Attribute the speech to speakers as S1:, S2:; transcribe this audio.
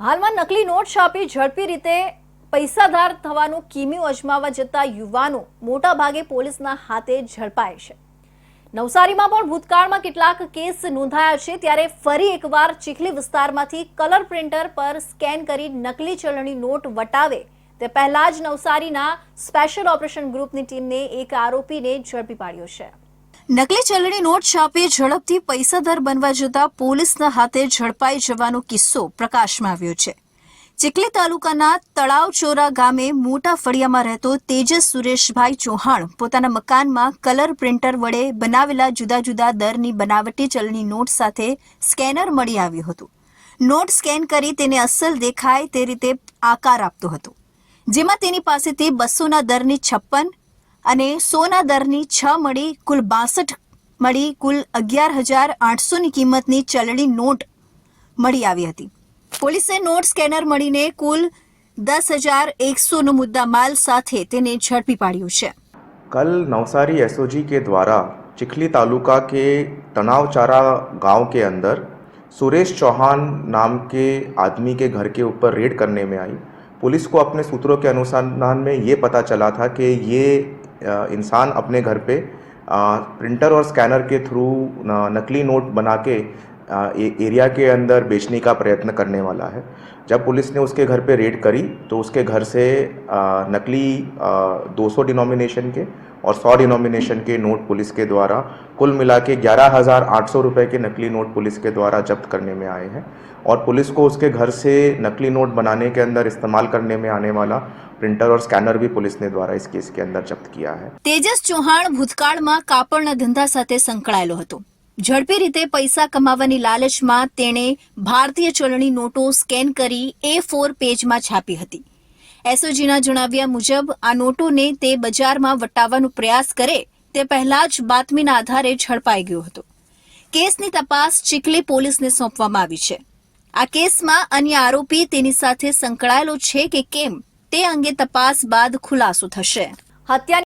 S1: હાલમાં નકલી નોટ છાપી ઝડપી રીતે પૈસાધાર થવાનું કિમ્યું અજમાવવા જતા યુવાનો મોટા ભાગે પોલીસના હાથે ઝડપાય છે. નવસારીમાં પણ ભૂતકાળમાં કેટલાક કેસ નોંધાયા છે, ત્યારે ફરી એકવાર ચીખલી વિસ્તારમાંથી કલર પ્રિન્ટર પર સ્કેન કરી નકલી ચલણી નોટ વટાવે. તે પહેલા જ નવસારીના સ્પેશિયલ ઓપરેશન ગ્રુપની ટીમને એક આરોપીને ઝડપી પાડ્યો છે. નકલી ચલણી નોટ છાપી ઝડપથી પૈસાદાર બનવા જતા પોલીસના હાથે ઝડપાઈ જવાનો કિસ્સો પ્રકાશમાં આવ્યો છે. ચીખલી તાલુકાના તળાવચોરા ગામે મોટા ફળિયામાં રહેતો તેજસ સુરેશભાઈ ચૌહાણ પોતાના મકાનમાં કલર પ્રિન્ટર વડે બનાવેલા જુદા જુદા દરની બનાવટી ચલણી નોટ સાથે સ્કેનર મળી આવ્યું હતું. નોટ સ્કેન કરી તેને અસલ દેખાય તે રીતે આકાર આપતો હતો. જેમાં તેની પાસેથી બસોના દરની છપ્પન અને સોના દરની છ મળી કુલ બાસઠ મળી કુલ અગિયાર હજાર આઠસોની કિંમતની ચલણી નોટ મળી આવી હતી પોલીસે નોટ સ્કેનર મળીને કુલ દસ હજાર એકસોનો મુદ્દા માલ સાથે તેને ઝડપી પાડ્યું છે
S2: कल नवसारी एसओजी के द्वारा चिखली तालुका के तनावचारा गांव के अंदर सुरेश चौहान नाम के आदमी के घर के ऊपर रेड करने में आई पुलिस को अपने सूत्रों के अनुसंधान में ये पता चला था कि ये अ, इंसान अपने घर पे प्रिंटर और स्कैनर के थ्रू नकली नोट बना के एरिया के अंदर बेचने का प्रयत्न करने वाला है। जब पुलिस ने उसके घर पे रेड करी तो उसके घर से नकली दो सौ डिनोमिनेशन के और सौ डिनोमिनेशन के नोट पुलिस के द्वारा, कुल मिला के ग्यारह रुपये के नकली नोट पुलिस के द्वारा जब्त करने में आए हैं। और पुलिस को उसके घर से नकली नोट बनाने के अंदर इस्तेमाल करने में आने वाला प्रिंटर और स्कैनर भी पुलिस ने द्वारा इस केस के अंदर जब्त किया है
S1: તેજસ ચૌહાણ ભૂતકાળમાં કાપડના ધંધા સાથે સંકળાયેલો હતો ઝડપી રીતે પૈસા કમાવાની લાલચમાં તેણે ભારતીય ચલણી નોટો સ્કેન કરી એ ફોર પેજમાં છાપી હતી એસઓજીના જણાવ્યા મુજબ આ નોટોને તે બજારમાં વટાવવાનો પ્રયાસ કરે તે પહેલા જ બાતમીના આધારે ઝડપાઈ ગયો હતો કેસની તપાસ ચીખલી પોલીસને સોંપવામાં આવી છે આ કેસમાં અન્ય આરોપી તેની સાથે સંકળાયેલો છે કે કેમ તે અંગે તપાસ બાદ ખુલાસો થશે. હત્યાની